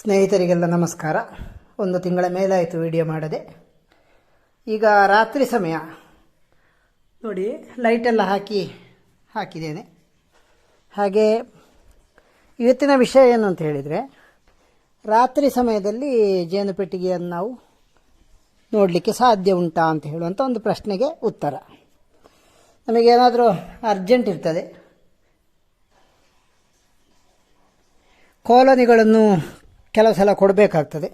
ಸ್ನೇಹಿತರಿಗೆಲ್ಲ ನಮಸ್ಕಾರ. ಒಂದು ತಿಂಗಳ ಮೇಲಾಯಿತು ವಿಡಿಯೋ ಮಾಡದೆ. ಈಗ ರಾತ್ರಿ ಸಮಯ. ನೋಡಿ ಲೈಟೆಲ್ಲ ಹಾಕಿ, ಹಾಕಿದ್ದೇನೆ. ಹಾಗೆ, ಇವತ್ತಿನ ವಿಷಯ ಏನು ಅಂತ ಹೇಳಿದರೆ, ರಾತ್ರಿ ಸಮಯದಲ್ಲಿ ಜೇನು ಪೆಟ್ಟಿಗೆಯನ್ನು ನಾವು ನೋಡಲಿಕ್ಕೆ ಸಾಧ್ಯ ಉಂಟಾ ಅಂತ ಹೇಳುವಂಥ ಒಂದು ಪ್ರಶ್ನೆಗೆ ಉತ್ತರ. ನಮಗೇನಾದರೂ ಅರ್ಜೆಂಟ್ ಇರ್ತದೆ. ಕಾಲೋನಿಗಳನ್ನು ಕೆಲವು ಸಲ ಕೊಡಬೇಕಾಗ್ತದೆ.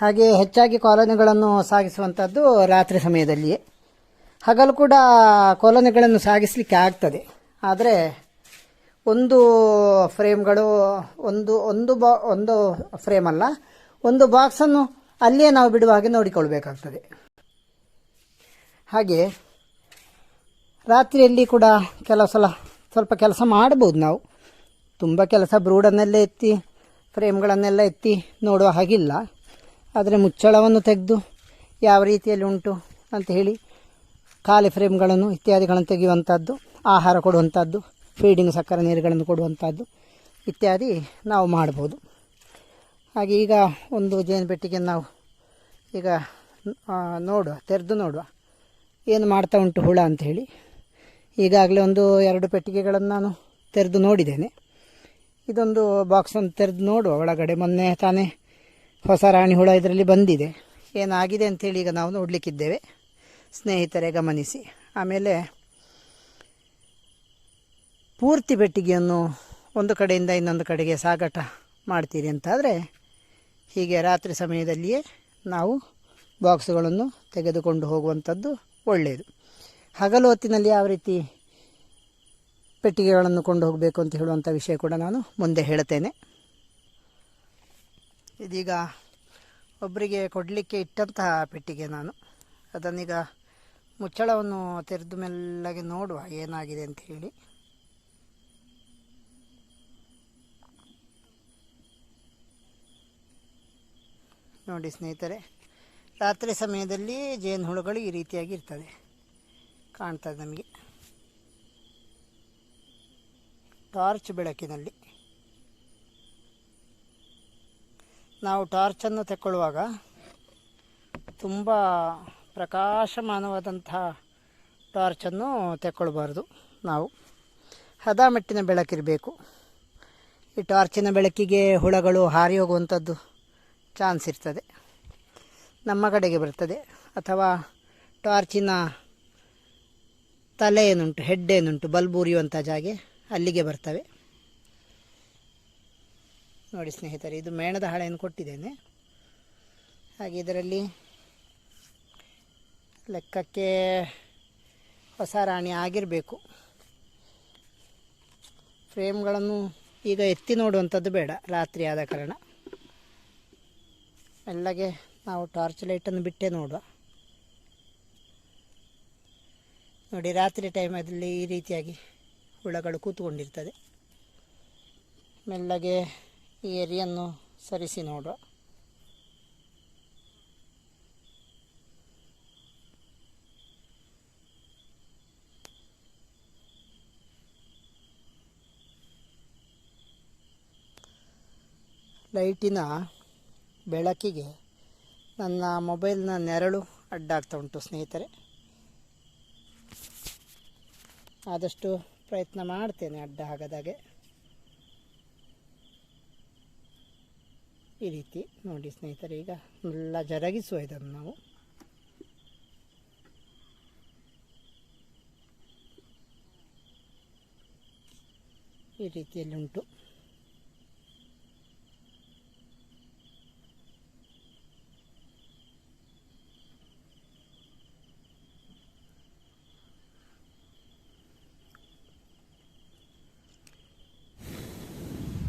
ಹಾಗೆ ಹೆಚ್ಚಾಗಿ ಕಾಲೋನಿಗಳನ್ನು ಸಾಗಿಸುವಂಥದ್ದು ರಾತ್ರಿ ಸಮಯದಲ್ಲಿಯೇ. ಹಗಲು ಕೂಡ ಕಾಲೋನಿಗಳನ್ನು ಸಾಗಿಸಲಿಕ್ಕೆ ಆಗ್ತದೆ. ಆದರೆ ಒಂದು ಫ್ರೇಮ್ಗಳು, ಒಂದು ಒಂದು ಬಾ, ಒಂದು ಫ್ರೇಮ್ ಅಲ್ಲ, ಒಂದು ಬಾಕ್ಸನ್ನು ಅಲ್ಲಿಯೇ ನಾವು ಬಿಡುವ ಹಾಗೆ ನೋಡಿಕೊಳ್ಬೇಕಾಗ್ತದೆ ಹಾಗೆ ರಾತ್ರಿಯಲ್ಲಿ ಕೂಡ ಕೆಲವು ಸಲ ಸ್ವಲ್ಪ ಕೆಲಸ ಮಾಡ್ಬೋದು ನಾವು. ತುಂಬ ಕೆಲಸ ಬ್ರೂಡನ್ನಲ್ಲೇ ಎತ್ತಿ ಫ್ರೇಮ್ಗಳನ್ನೆಲ್ಲ ಎತ್ತಿ ನೋಡುವ ಹಾಗಿಲ್ಲ. ಆದರೆ ಮುಚ್ಚಳವನ್ನು ತೆಗೆದು ಯಾವ ರೀತಿಯಲ್ಲಿ ಉಂಟು ಅಂತ ಹೇಳಿ ಖಾಲಿ ಫ್ರೇಮ್ಗಳನ್ನು ಇತ್ಯಾದಿಗಳನ್ನು ತೆಗೆಯುವಂಥದ್ದು ಆಹಾರ ಕೊಡುವಂಥದ್ದು ಫೀಡಿಂಗ್ ಸಕ್ಕರೆ ನೀರುಗಳನ್ನು ಕೊಡುವಂಥದ್ದು ಇತ್ಯಾದಿ ನಾವು ಮಾಡ್ಬೋದು ಹಾಗೆ ಈಗ ಒಂದು ಜೇನು ಪೆಟ್ಟಿಗೆ ನಾವು ಈಗ ನೋಡುವ, ತೆರೆದು ನೋಡುವ. ಏನು ಮಾಡ್ತಾ ಉಂಟು ಹುಳ ಅಂತ ಹೇಳಿ. ಈಗಾಗಲೇ ಒಂದು ಎರಡು ಪೆಟ್ಟಿಗೆಗಳನ್ನು ನಾನು ತೆರೆದು ನೋಡಿದ್ದೇನೆ. ಇದೊಂದು ಬಾಕ್ಸ್ ಬಾಕ್ಸನ್ನು ತೆರೆದು ನೋಡುವ ಒಳಗಡೆ ಮೊನ್ನೆ ತಾನೇ ಹೊಸ ರಾಣಿ ಹುಳ ಇದರಲ್ಲಿ ಬಂದಿದೆ. ಏನಾಗಿದೆ ಅಂತೇಳಿ ಈಗ ನಾವು ನೋಡಲಿಕ್ಕಿದ್ದೇವೆ. ಸ್ನೇಹಿತರೆ, ಗಮನಿಸಿ. ಆಮೇಲೆ ಪೂರ್ತಿ ಪೆಟ್ಟಿಗೆಯನ್ನು ಒಂದು ಕಡೆಯಿಂದ ಇನ್ನೊಂದು ಕಡೆಗೆ ಸಾಗಾಟ ಮಾಡ್ತೀರಿ ಅಂತಾದರೆ, ಹೀಗೆ ರಾತ್ರಿ ಸಮಯದಲ್ಲಿಯೇ ನಾವು ಬಾಕ್ಸ್ಗಳನ್ನು ತೆಗೆದುಕೊಂಡು ಹೋಗುವಂಥದ್ದು ಒಳ್ಳೆಯದು ಹಗಲು ಹೊತ್ತಿನಲ್ಲಿ ಯಾವ ರೀತಿ ಪೆಟ್ಟಿಗೆಗಳನ್ನು ಕೊಂಡು ಹೋಗಬೇಕು ಅಂತ ಹೇಳುವಂಥ ವಿಷಯ ಕೂಡ ನಾನು ಮುಂದೆ ಹೇಳ್ತೇನೆ. ಇದೀಗ ಒಬ್ಬರಿಗೆ ಕೊಡಲಿಕ್ಕೆ ಇಟ್ಟಂತಹ ಪೆಟ್ಟಿಗೆ ನಾನು. ಅದನ್ನೀಗ ಮುಚ್ಚಳವನ್ನು ತೆರೆದು ಮೆಲ್ಲಗೆ ನೋಡುವ ಏನಾಗಿದೆ ಅಂತ ಹೇಳಿ. ನೋಡಿ ಸ್ನೇಹಿತರೆ, ರಾತ್ರಿ ಸಮಯದಲ್ಲಿ ಜೇನುಹುಳುಗಳು ಈ ರೀತಿಯಾಗಿ ಇರ್ತದೆ. ಕಾಣ್ತದೆ ನಮಗೆ. ಟಾರ್ಚ್ ಬೆಳಕಿನಲ್ಲಿ. ನಾವು ಟಾರ್ಚನ್ನು ತೆಕ್ಕೊಳ್ಳುವಾಗ ತುಂಬ ಪ್ರಕಾಶಮಾನವಾದಂತಹ ಟಾರ್ಚನ್ನು ತೆಕ್ಕೊಳ್ಬಾರ್ದು ನಾವು. ಹದಮೆಟ್ಟಿನ ಬೆಳಕಿರಬೇಕು. ಈ ಟಾರ್ಚಿನ ಬೆಳಕಿಗೆ ಹುಳಗಳು ಹಾರಿ ಹೋಗುವಂಥದ್ದು ಚಾನ್ಸ್ ಇರ್ತದೆ. ನಮ್ಮ ಕಡೆಗೆ ಬರ್ತದೆ. ಅಥವಾ ಟಾರ್ಚಿನ ತಲೆ ಏನುಂಟು, ಹೆಡ್ ಏನುಂಟು, ಬಲ್ಬ್ ಉರಿಯುವಂಥ ಜಾಗೆ ಅಲ್ಲಿಗೆ ಬರ್ತವೆ. ನೋಡಿ ಸ್ನೇಹಿತರೆ, ಇದು ಮೇಣದ ಹಾಳೆಯನ್ನು ಕೊಟ್ಟಿದ್ದೇನೆ. ಹಾಗೆ ಇದರಲ್ಲಿ ಲೆಕ್ಕಕ್ಕೆ ಹೊಸ ರಾಣಿ ಆಗಿರಬೇಕು. ಫ್ರೇಮ್ಗಳನ್ನು ಈಗ ಎತ್ತಿ ನೋಡುವಂಥದ್ದು ಬೇಡ, ರಾತ್ರಿ ಆದ ಕಾರಣ. ಮೆಲ್ಲಗೆ ನಾವು ಟಾರ್ಚ್ ಲೈಟನ್ನು ಬಿಟ್ಟೇ ನೋಡುವ. ನೋಡಿ ರಾತ್ರಿ ಟೈಮಲ್ಲಿ ಈ ರೀತಿಯಾಗಿ ಹುಳಗಳು ಕೂತ್ಕೊಂಡಿರ್ತದೆ. ಮೆಲ್ಲಗೆ ಈ ಎರಿಯನ್ನು ಸರಿಸಿ ನೋಡುವ. ಲೈಟಿನ ಬೆಳಕಿಗೆ ನನ್ನ ಮೊಬೈಲ್ನ ನೆರಳು ಅಡ್ಡಾಗ್ತಾ ಉಂಟು ಸ್ನೇಹಿತರೆ. ಆದಷ್ಟು ಪ್ರಯತ್ನ ಮಾಡ್ತೇನೆ ಅಡ್ಡ ಆಗದಾಗೆ ಈ ರೀತಿ ನೋಡಿ ಸ್ನೇಹಿತರೆ, ಈಗ ಎಲ್ಲ ಜರಗಿಸುವ ಇದನ್ನು ನಾವು. ಈ ರೀತಿಯಲ್ಲಿ ಉಂಟು.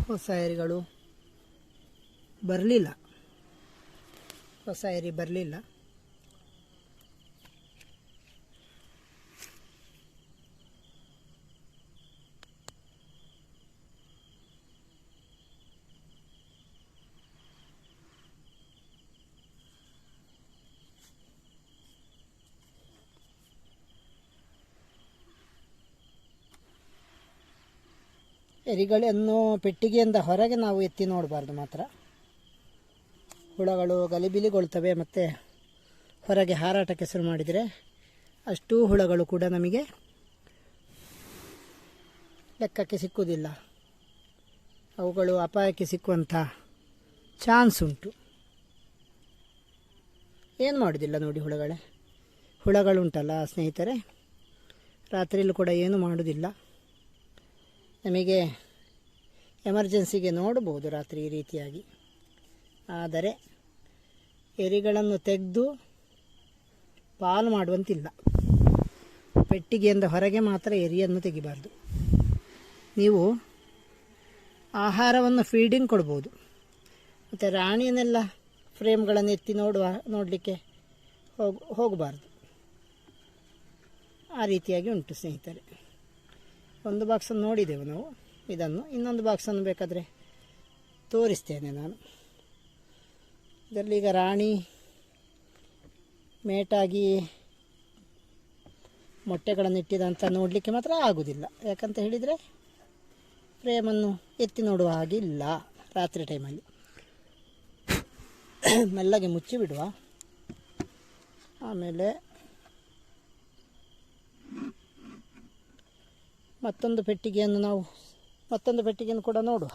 ಹೊಸ ಏರಿಗಳು ಬರಲಿಲ್ಲ. ಹೊಸ ಏರಿ ಬರಲಿಲ್ಲ. ಎರಿಗಳನ್ನು ಪೆಟ್ಟಿಗೆಯಿಂದ ಹೊರಗೆ ನಾವು ಎತ್ತಿ ನೋಡಬಾರ್ದು ಮಾತ್ರ. ಹುಳಗಳು ಗಲಿಬಿಲಿಗೊಳ್ತವೆ ಮತ್ತು ಹೊರಗೆ ಹಾರಾಟಕ್ಕೆ ಶುರು ಮಾಡಿದರೆ ಅಷ್ಟೂ ಹುಳಗಳು ಕೂಡ ನಮಗೆ ಲೆಕ್ಕಕ್ಕೆ ಸಿಕ್ಕುವುದಿಲ್ಲ. ಅವುಗಳು ಅಪಾಯಕ್ಕೆ ಸಿಕ್ಕುವಂಥ ಚಾನ್ಸ್ ಉಂಟು. ಏನು ಮಾಡೋದಿಲ್ಲ ನೋಡಿ ಹುಳಗಳೇ. ಹುಳಗಳುಂಟಲ್ಲ ಸ್ನೇಹಿತರೆ. ರಾತ್ರಿಯಲ್ಲೂ ಕೂಡ ಏನು ಮಾಡೋದಿಲ್ಲ. ನಮಗೆ ಎಮರ್ಜೆನ್ಸಿಗೆ ನೋಡ್ಬೋದು ರಾತ್ರಿ ಈ ರೀತಿಯಾಗಿ. ಆದರೆ ಎರಿಗಳನ್ನು ತೆಗೆದು ಪಾಲು ಮಾಡುವಂತಿಲ್ಲ. ಪೆಟ್ಟಿಗೆಯಿಂದ ಹೊರಗೆ ಮಾತ್ರ ಎರಿಯನ್ನು ತೆಗಿಬಾರ್ದು. ನೀವು ಆಹಾರವನ್ನು ಫೀಡಿಂಗ್ ಕೊಡ್ಬೋದು. ಮತ್ತು ರಾಣಿಯನ್ನೆಲ್ಲ ಫ್ರೇಮ್ಗಳನ್ನು ಎತ್ತಿ ನೋಡುವ, ನೋಡಲಿಕ್ಕೆ ಹೋಗ, ಹೋಗಬಾರ್ದು. ಆ ರೀತಿಯಾಗಿ ಉಂಟು ಸ್ನೇಹಿತರೆ. ಒಂದು ಬಾಕ್ಸನ್ನು ನೋಡಿದೆವು ನಾವು. ಇದನ್ನು ಇನ್ನೊಂದು ಬಾಕ್ಸನ್ನು ಬೇಕಾದರೆ ತೋರಿಸ್ತೇನೆ ನಾನು. ಇದರಲ್ಲಿ ಈಗ ರಾಣಿ ಮೇಟಾಗಿ ಮೊಟ್ಟೆಗಳನ್ನು ಇಟ್ಟಿದಂತ ನೋಡಲಿಕ್ಕೆ ಮಾತ್ರ ಆಗುವುದಿಲ್ಲ ಯಾಕಂತ ಹೇಳಿದರೆ ಪ್ರೇಮನ್ನು ಎತ್ತಿ ನೋಡುವ ಹಾಗಿಲ್ಲ ರಾತ್ರಿ ಟೈಮಲ್ಲಿ ಮೆಲ್ಲಗೆ ಮುಚ್ಚಿ ಬಿಡುವ. ಆಮೇಲೆ ಮತ್ತೊಂದು ಪೆಟ್ಟಿಗೆಯನ್ನು ನಾವು ಮತ್ತೊಂದು ಪೆಟ್ಟಿಗೆಯನ್ನು ಕೂಡ ನೋಡುವ.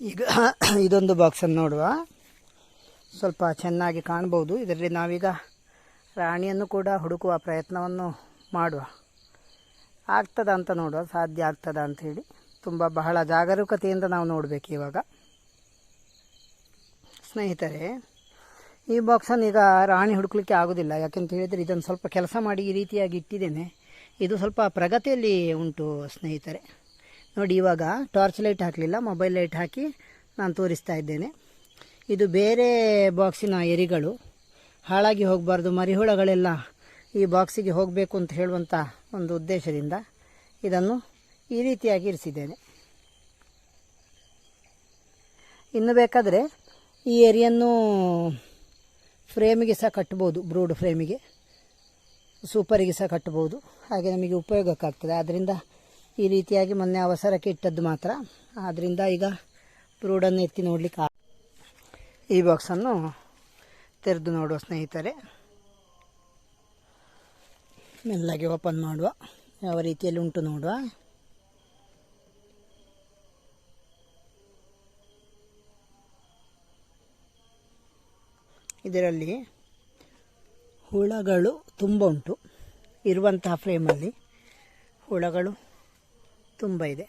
ಈಗ ಇದೊಂದು ಬಾಕ್ಸನ್ನು ನೋಡುವ. ಸ್ವಲ್ಪ ಚೆನ್ನಾಗಿ ಕಾಣ್ಬೋದು. ಇದರಲ್ಲಿ ನಾವೀಗ ರಾಣಿಯನ್ನು ಕೂಡ ಹುಡುಕುವ ಪ್ರಯತ್ನವನ್ನು ಮಾಡುವ. ಆಗ್ತದ ಅಂತ ನೋಡುವ. ಸಾಧ್ಯ ಆಗ್ತದ ಅಂಥೇಳಿ ತುಂಬ ಬಹಳ ಜಾಗರೂಕತೆಯಿಂದ ನಾವು ನೋಡಬೇಕು ಇವಾಗ. ಸ್ನೇಹಿತರೆ ಈ ಬಾಕ್ಸನ್ನು ಈಗ ರಾಣಿ ಹುಡುಕ್ಲಿಕ್ಕೆ ಆಗೋದಿಲ್ಲ. ಯಾಕೆಂತ ಹೇಳಿದರೆ ಇದನ್ನು ಸ್ವಲ್ಪ ಕೆಲಸ ಮಾಡಿ ಈ ರೀತಿಯಾಗಿ ಇಟ್ಟಿದ್ದೇನೆ. ಇದು ಸ್ವಲ್ಪ ಪ್ರಗತಿಯಲ್ಲಿ ಉಂಟು ಸ್ನೇಹಿತರೆ. ನೋಡಿ, ಇವಾಗ ಟಾರ್ಚ್ ಲೈಟ್ ಹಾಕಲಿಲ್ಲ ಮೊಬೈಲ್ ಲೈಟ್ ಹಾಕಿ ನಾನು ತೋರಿಸ್ತಾ ಇದ್ದೇನೆ. ಇದು ಬೇರೆ ಬಾಕ್ಸಿನ ಎರಿಗಳು. ಹಾಳಾಗಿ ಹೋಗಬಾರ್ದು, ಮರಿಹುಳಗಳೆಲ್ಲ ಈ ಬಾಕ್ಸಿಗೆ ಹೋಗಬೇಕು ಅಂತ ಹೇಳುವಂಥ ಒಂದು ಉದ್ದೇಶದಿಂದ ಇದನ್ನು ಈ ರೀತಿಯಾಗಿ ಇರಿಸಿದ್ದೇನೆ. ಇನ್ನು ಬೇಕಾದರೆ ಈ ಏರಿಯನ್ನು ಫ್ರೇಮಿಗೆ ಸಹ ಕಟ್ಬೋದು, ಬ್ರೂಡ್ ಫ್ರೇಮಿಗೆ. ಸೂಪರಿಗೆ ಸಹ ಕಟ್ಬೋದು. ಹಾಗೆ ನಮಗೆ ಉಪಯೋಗಕ್ಕಾಗ್ತದೆ. ಆದ್ದರಿಂದ ಈ ರೀತಿಯಾಗಿ ಮೊನ್ನೆ ಅವಸರಕ್ಕೆ ಇಟ್ಟದ್ದು ಮಾತ್ರ. ಆದ್ದರಿಂದ ಈಗ ಬ್ರೂಡನ್ನು ಎತ್ತಿ ನೋಡಲಿಕ್ಕೆ ಈ ಬಾಕ್ಸನ್ನು ತೆರೆದು ನೋಡುವ ಸ್ನೇಹಿತರೆ. ಮೆಲ್ಲಾಗಿ ಓಪನ್ ಮಾಡುವ. ಯಾವ ರೀತಿಯಲ್ಲಿ ಉಂಟು ನೋಡುವ. ಇದರಲ್ಲಿ ಹುಳಗಳು ತುಂಬ ಉಂಟು. ಇರುವಂತಹ ಫ್ರೇಮಲ್ಲಿ ಹುಳಗಳು ತುಂಬ ಇದೆ.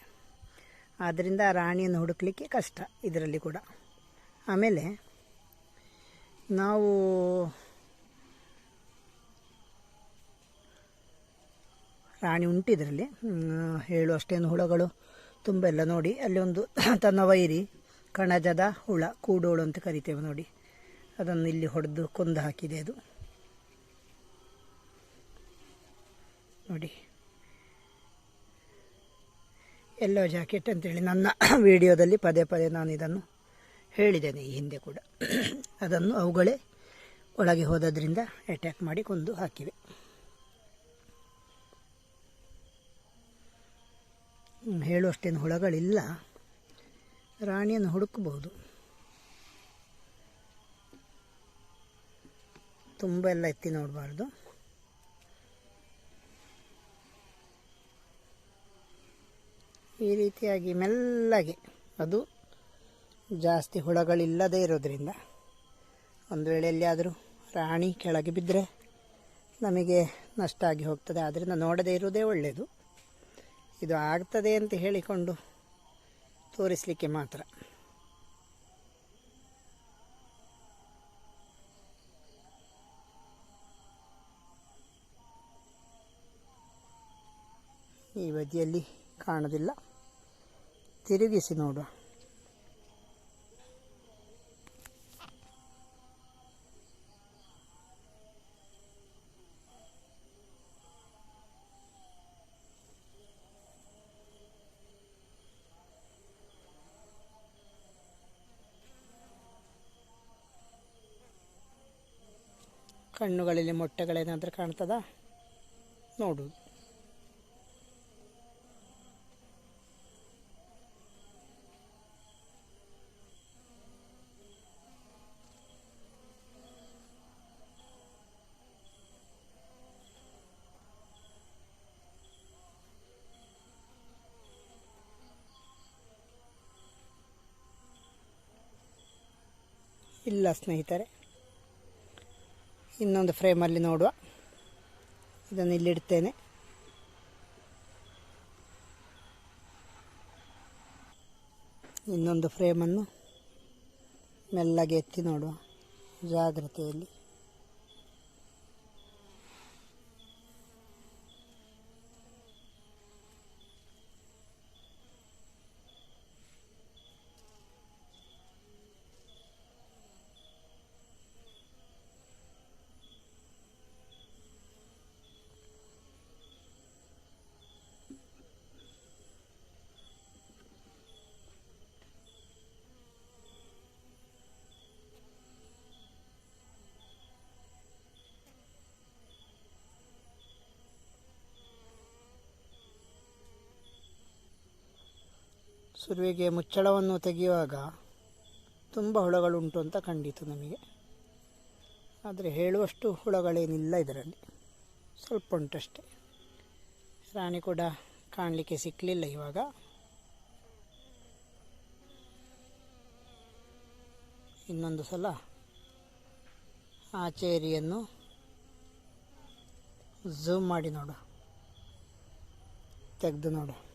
ಆದ್ದರಿಂದ ರಾಣಿಯನ್ನು ಹುಡುಕಲಿಕ್ಕೆ ಕಷ್ಟ ಇದರಲ್ಲಿ ಕೂಡ. ಆಮೇಲೆ ನಾವು ರಾಣಿ ಉಂಟು ಇದರಲ್ಲಿ. ಹೇಳು ಅಷ್ಟೇನು ಹುಳಗಳು ತುಂಬ ಎಲ್ಲ ನೋಡಿ. ಅಲ್ಲಿ ಒಂದು ತನ್ನ ವೈರಿ, ಕಣಜದ ಹುಳ, ಕೂಡೋಳು ಅಂತ ಕರಿತೇವೆ ನೋಡಿ. ಅದನ್ನು ಇಲ್ಲಿ ಹೊಡೆದು ಕೊಂದು ಹಾಕಿದೆ ಅದು. ನೋಡಿ. ಎಲ್ಲೋ ಜಾಕೆಟ್ ಅಂತೇಳಿ ನನ್ನ ವಿಡಿಯೋದಲ್ಲಿ ಪದೇ ಪದೇ ನಾನು ಇದನ್ನು ಹೇಳಿದ್ದೇನೆ ಈ ಹಿಂದೆ ಕೂಡ. ಅದನ್ನು ಅವುಗಳೇ ಒಳಗೆ ಹೋದದ್ರಿಂದ ಅಟ್ಯಾಕ್ ಮಾಡಿ ಕೊಂದು ಹಾಕಿವೆ. ಹೇಳುವಷ್ಟೇನು ಹುಳಗಳಿಲ್ಲ. ರಾಣಿಯನ್ನು ಹುಡುಕಬಹುದು. ತುಂಬ ಎಲ್ಲ ಎತ್ತಿ ನೋಡಬಾರ್ದು. ಈ ರೀತಿಯಾಗಿ ಮೆಲ್ಲಗೆ ಅದು ಜಾಸ್ತಿ ಹುಳಗಳಿಲ್ಲದೇ ಇರೋದ್ರಿಂದ ಒಂದು ವೇಳೆ ಎಲ್ಲಿಯಾದರೂ ರಾಣಿ ಕೆಳಗೆ ಬಿದ್ದರೆ ನಮಗೆ ನಷ್ಟ ಆಗಿ ಹೋಗ್ತದೆ. ಆದ್ದರಿಂದ ನೋಡದೇ ಇರೋದೇ ಒಳ್ಳೆಯದು ಇದು ಆಗ್ತದೆ ಅಂತ ಹೇಳಿಕೊಂಡು ತೋರಿಸಲಿಕ್ಕೆ ಮಾತ್ರ. ಈ ಬದಿಯಲ್ಲಿ ಕಾಣೋದಿಲ್ಲ. ತಿರುಗಿಸಿ ನೋಡುವ. ಕಣ್ಣುಗಳಲ್ಲಿ ಮೊಟ್ಟೆಗಳೇನಾದರೂ ಕಾಣ್ತದ? ನೋಡುವುದು. ಸ್ನೇಹಿತರೆ ಇನ್ನೊಂದು ಫ್ರೇಮಲ್ಲಿ ನೋಡುವ. ಇದನ್ನು ಇಲ್ಲಿಡ್ತೇನೆ ಇನ್ನೊಂದು ಫ್ರೇಮನ್ನು ಮೆಲ್ಲಗೆ ಎತ್ತಿ ನೋಡುವ. ಜಾಗ್ರತೆಯಲ್ಲಿ. ಸುರುವಿಗೆ ಮುಚ್ಚಳವನ್ನು ತೆಗೆಯುವಾಗ ತುಂಬ ಹುಳಗಳುಂಟು ಅಂತ ಕಂಡಿತು ನಮಗೆ. ಆದರೆ ಹೇಳುವಷ್ಟು ಹುಳಗಳೇನಿಲ್ಲ ಇದರಲ್ಲಿ. ಸ್ವಲ್ಪ ಉಂಟಷ್ಟೆ. ರಾಣಿ ಕೂಡ ಕಾಣಲಿಕ್ಕೆ ಸಿಕ್ಕಲಿಲ್ಲ ಇವಾಗ. ಇನ್ನೊಂದು ಸಲ ಆ ಚೇರಿಯನ್ನು ಝೂಮ್ ಮಾಡಿ ನೋಡು. ತೆಗೆದು ನೋಡು.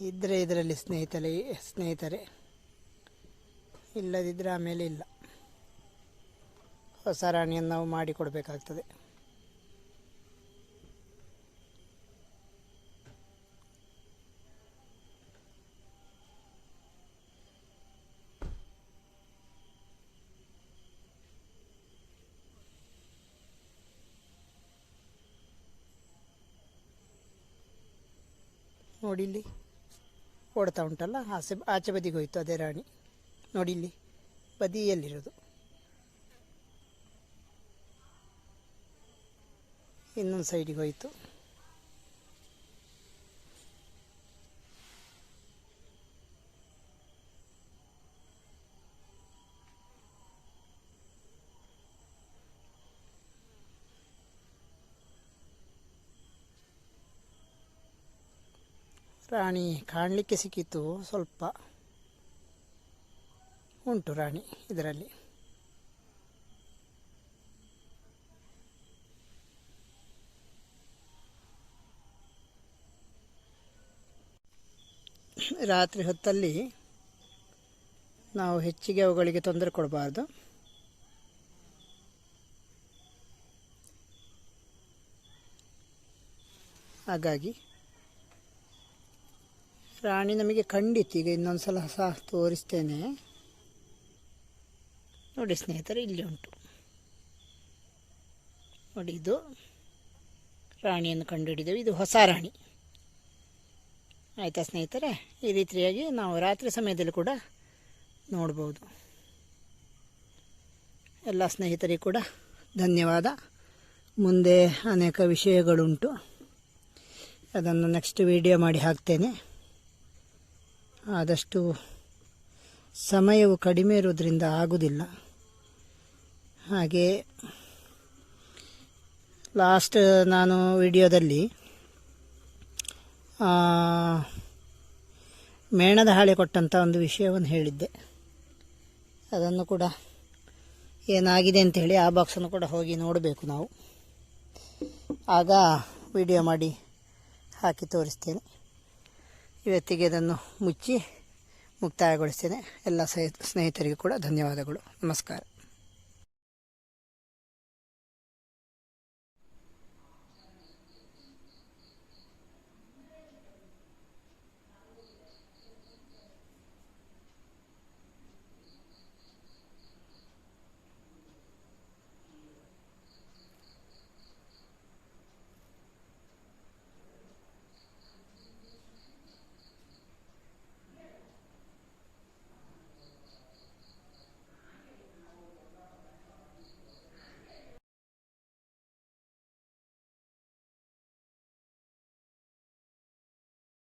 ಇದ್ದರೆ ಇದರಲ್ಲಿ ಸ್ನೇಹಿತರೆ ಸ್ನೇಹಿತರೆ. ಇಲ್ಲದಿದ್ದರೆ ಆಮೇಲೆ ಇಲ್ಲ. ಹೊಸ ರಾಣಿಯನ್ನು ನಾವು ಮಾಡಿಕೊಡಬೇಕಾಗ್ತದೆ. ನೋಡಿ ಇಲ್ಲಿ ಓಡ್ತಾ ಉಂಟಲ್ಲ? ಆಸೆ ಆಚೆ ಬದಿಗೆ ಹೋಯ್ತು ಅದೇ ರಾಣಿ. ನೋಡಿ ಇಲ್ಲಿ ಬದಿಯಲ್ಲಿರೋದು. ಇನ್ನೊಂದು ಸೈಡಿಗೆ ಹೋಯಿತು. ರಾಣಿ ಕಾಣಲಿಕ್ಕೆ ಸಿಕ್ಕಿತು ಸ್ವಲ್ಪ. ಉಂಟು ರಾಣಿ ಇದರಲ್ಲಿ. ರಾತ್ರಿ ಹೊತ್ತಲ್ಲಿ ನಾವು ಹೆಚ್ಚಿಗೆ ಅವುಗಳಿಗೆ ತೊಂದರೆ ಕೊಡಬಾರ್ದು. ಹಾಗಾಗಿ ರಾಣಿ ನಮಗೆ ಖಂಡಿತ ಈಗ ಇನ್ನೊಂದು ಸಲ ಸಹ ತೋರಿಸ್ತೇನೆ. ನೋಡಿ ಸ್ನೇಹಿತರೆ, ಇಲ್ಲಿ ಉಂಟು. ನೋಡಿ ಇದು ರಾಣಿಯನ್ನು ಕಂಡುಹಿಡಿದೆವು. ಇದು ಹೊಸ ರಾಣಿ. ಆಯಿತಾ ಸ್ನೇಹಿತರೆ? ಈ ರೀತಿಯಾಗಿ ನಾವು ರಾತ್ರಿ ಸಮಯದಲ್ಲಿ ಕೂಡ ನೋಡ್ಬೋದು. ಎಲ್ಲ ಸ್ನೇಹಿತರಿಗೂ ಕೂಡ ಧನ್ಯವಾದ. ಮುಂದೆ ಅನೇಕ ವಿಷಯಗಳುಂಟು. ಅದನ್ನು ನೆಕ್ಸ್ಟ್ ವಿಡಿಯೋ ಮಾಡಿ ಹಾಕ್ತೇನೆ. ಆದಷ್ಟು ಸಮಯವು ಕಡಿಮೆ ಇರೋದರಿಂದ ಆಗುವುದಿಲ್ಲ. ಹಾಗೆ ಲಾಸ್ಟ್ ನಾನು ವಿಡಿಯೋದಲ್ಲಿ ಮೇಣದ ಹಾಳೆ ಕೊಟ್ಟಂಥ ಒಂದು ವಿಷಯವನ್ನು ಹೇಳಿದ್ದೆ. ಅದನ್ನು ಕೂಡ ಏನಾಗಿದೆ ಅಂತ ಹೇಳಿ ಆ ಬಾಕ್ಸನ್ನು ಕೂಡ ಹೋಗಿ ನೋಡಬೇಕು ನಾವು. ಆಗ ವಿಡಿಯೋ ಮಾಡಿ ಹಾಕಿ ತೋರಿಸ್ತೇನೆ. ಇವತ್ತಿಗೆ ಇದನ್ನು ಮುಚ್ಚಿ ಮುಕ್ತಾಯಗೊಳಿಸ್ತೇನೆ. ಎಲ್ಲ ಸ್ನೇಹಿತರಿಗೂ ಕೂಡ ಧನ್ಯವಾದಗಳು. ನಮಸ್ಕಾರ.